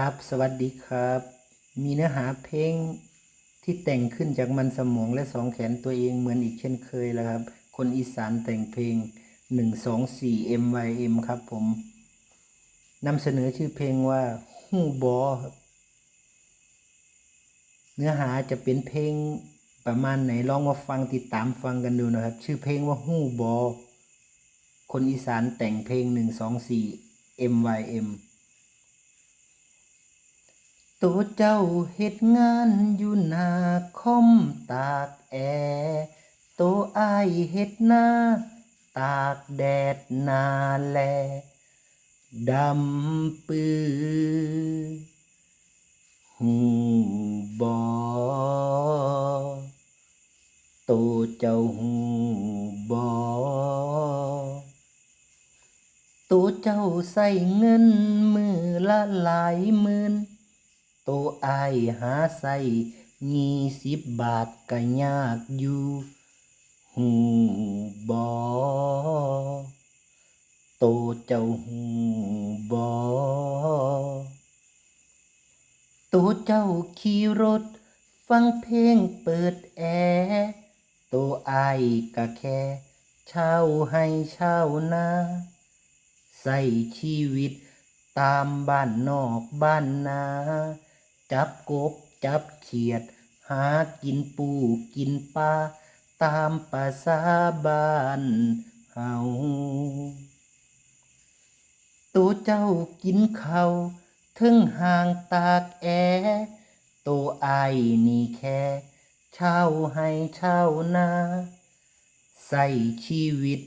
ครับ สวัสดีครับ มีเนื้อหาเพลงที่แต่งขึ้นจากมันสมองและสองแขนตัวเองเหมือนอีกเช่นเคยแล้วครับ คนอีสานแต่งเพลง 124 MYM ครับผมนำเสนอชื่อเพลงว่าฮู้บอครับเนื้อหาจะเป็นเพลงประมาณไหนลองมาฟังติดตามฟังกันดูนะครับ ชื่อเพลงว่าฮู้บอคนอีสานแต่งเพลง 124 MYM ตัวเจ้าเฮ็ดงานอยู่นาคอมตากแอตัวอายเฮ็ดหน้า ตากแดดนาแล ดำปือหูบอตัวเจ้าหูบอตัวเจ้าใส่เงินมือละหลายหมื่น ตัวอายหาใส่ยี่สิบบาทก็ยากอยู่หูบอโตเจ้าหูบอโตเจ้าขี่รถ ฟังเพลงเปิดแอร์ตัวอายก็แค่เช่าให้เช่านาใส่ชีวิตตามบ้านนอกบ้านนา จับกบ จับเขียด หากินปูกินปลาตามภาษาบ้านเฮาตัวเจ้ากินเขาวถึงห่างตากแอตัวไอนี่แค่เช่าให้เช่านาใส่ชีวิต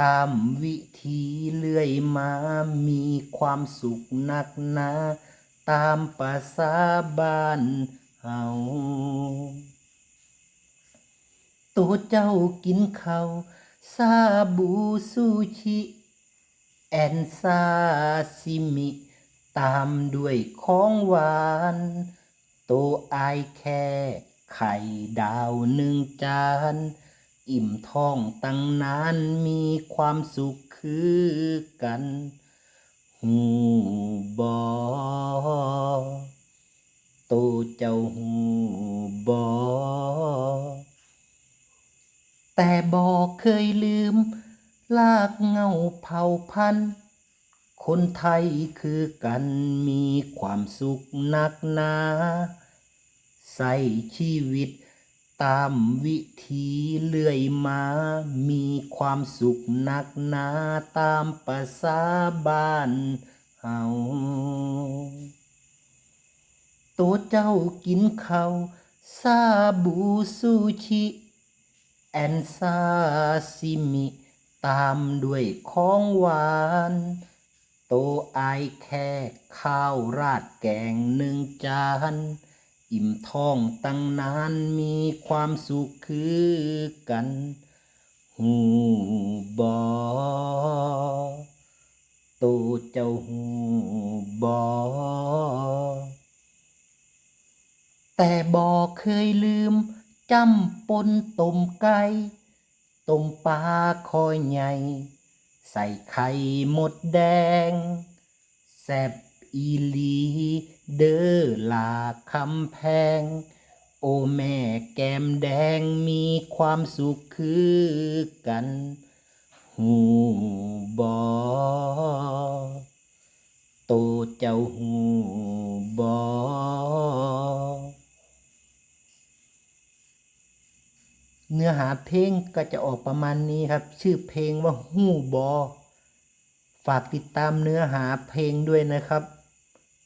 ตามวิธีเลื่อยมามีความสุขนักหนา ตามภาษาบ้านเฮาตัวเจ้ากินข้าวซาบูซูชิ แอนซาซิมิ ตามด้วยของหวานตัวอแค่ไข่ดาวหนึ่งจาน อิ่มท้องตั้งนานมีความสุขคือกัน หูบอตัวเจ้าหูบอแต่บอกเคยลืม ลากเงาเผ่าพันธุ์คนไทยคือกันมีความสุขนักหนา ใส่ชีวิต ตามวิธีเลื่อยมา มีความสุขนักหนาตามภาษาบ้านเฮาตัวเจ้ากินข้าวซาบูซูชิ แอนซาซิมิ ตามด้วยของหวาน โตไอแค่ข้าวราดแกงหนึ่งจาน อิ่มท้องตั้งนานมีความสุขคือกันหูบอโตเจ้าหูบอแต่บอเคยลืมจำปนต้มไก่ต้มปลาคอยใหญ่ ใส่ไข่หมดแดงแซบ อีลีเดอลาคำแพง โอแม่แก้มแดงมีความสุขคือกัน หูบอโตเจ้าหูบอเนื้อหาเพลงก็จะออกประมาณนี้ครับ ชื่อเพลงว่าฮู้บอฝากติดตามเนื้อหาเพลงด้วยนะครับ